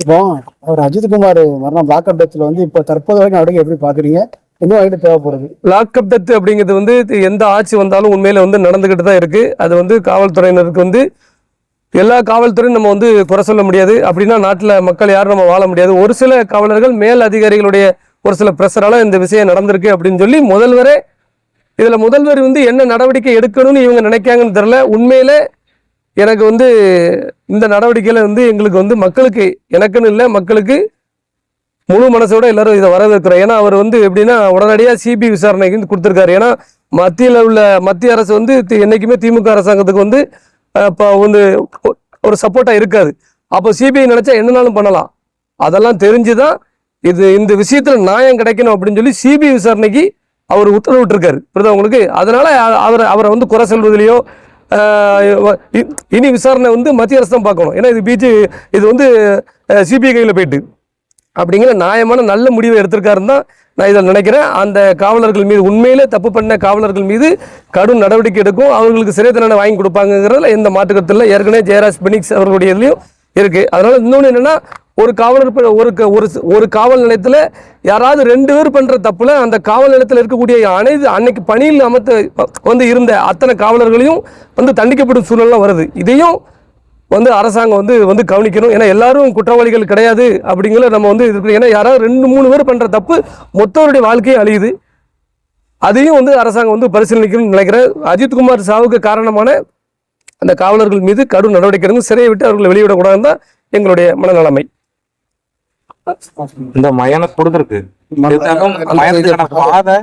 இப்போ அவர் அஜித்குமார் மரணம் லாக்அப் டெத்ல வந்து இப்போ தற்போது வரைக்கும் நடவடிக்கை எப்படி பாக்குறீங்க இன்னும் வகையில் தேவைப்படுது? லாக்அப் டெத் அப்படிங்கிறது வந்து இது எந்த ஆட்சி வந்தாலும் உண்மையில வந்து நடந்துகிட்டு தான் இருக்கு. அது வந்து காவல்துறையினருக்கு வந்து எல்லா காவல்துறையும் நம்ம வந்து குறை சொல்ல முடியாது. அப்படின்னா நாட்டில் மக்கள் யாரும் நம்ம வாழ முடியாது. ஒரு சில காவலர்கள் மேல் அதிகாரிகளுடைய ஒரு சில பிரஷரால இந்த விஷயம் நடந்திருக்கு அப்படின்னு சொல்லி முதல்வரே இதில் முதல்வர் வந்து என்ன நடவடிக்கை எடுக்கணும்னு இவங்க நினைக்காங்கன்னு தெரில உண்மையிலே எனக்கு வந்து இந்த நடவடிக்கையில் வந்து எங்களுக்கு வந்து மக்களுக்கு எனக்குன்னு இல்லை மக்களுக்கு முழு மனசோட எல்லாரும் இதை வரவேற்கிறோம். ஏன்னா அவர் வந்து எப்படின்னா உடனடியாக சிபி விசாரணைக்கு வந்து கொடுத்துருக்காரு. ஏன்னா மத்தியில் உள்ள மத்திய அரசு வந்து தி- திமுக அரசாங்கத்துக்கு வந்து இப்போ வந்து ஒரு சப்போர்ட்டாக இருக்காது. அப்போ சிபிஐ நினைச்சா என்னனாலும் பண்ணலாம். அதெல்லாம் தெரிஞ்சு தான் இது இந்த விஷயத்தில் நியாயம் கிடைக்கணும் அப்படின்னு சொல்லி சிபிஐ விசாரணைக்கு அவர் உத்தரவிட்டிருக்காரு. புரியுதா உங்களுக்கு? அதனால் அவரை அவர் அவரை வந்து குறை சொல்வதிலையோ இனி விசாரணை வந்து மத்திய அரசு தான் பார்க்கணும். ஏன்னா இது பிஜே இது வந்து சிபிஐ கையில் போயிட்டு. அப்படிங்கிற நியாயமான நல்ல முடிவை எடுத்திருக்காருன்னு தான் நான் இதில் நினைக்கிறேன். அந்த காவலர்கள் மீது உண்மையிலே தப்பு பண்ண காவலர்கள் மீது கடும் நடவடிக்கை எடுக்கும். அவர்களுக்கு சிறை தண்டனை வாங்கி கொடுப்பாங்கிறதுல எந்த மாற்றுக்கத்தில் ஏற்கனவே ஜெயராஜ் பெனிக்ஸ் அவர்களுடைய இதுலையும் இருக்குது அதனால் இன்னொன்று என்னென்னா ஒரு காவலர் ஒரு க- ஒரு ஒரு காவல் நிலையத்தில் யாராவது ரெண்டு பேர் பண்ணுற தப்பில் அந்த காவல் நிலையத்தில் இருக்கக்கூடிய அனைத்து அன்னைக்கு பணியில் அமர்த்த வந்து இருந்த அத்தனை காவலர்களையும் வந்து தண்டிக்கப்படும் சூழ்நிலை வருது. இதையும் வந்து அரசாங்கம் வந்து வந்து கவனிக்கணும். ஏன்னா எல்லாரும் குற்றவாளிகள் கிடையாது அப்படிங்கிற நம்ம வந்து இது ஏன்னா யாராவது ரெண்டு மூணு பேர் பண்ணுற தப்பு மொத்தவருடைய வாழ்க்கையே அழியுது. அதையும் வந்து அரசாங்கம் வந்து பரிசீலனிக்கணும்னு நினைக்கிறேன். அஜித்குமார் சாவுக்கு காரணமான அந்த காவலர்கள் மீது கடும் நடவடிக்கை சிறையை விட்டு அவர்களை வெளியிடக்கூடாதுன்னு தான் எங்களுடைய மனநிலைமை. இந்த மயான கொடுத்துருக்கு. பாதை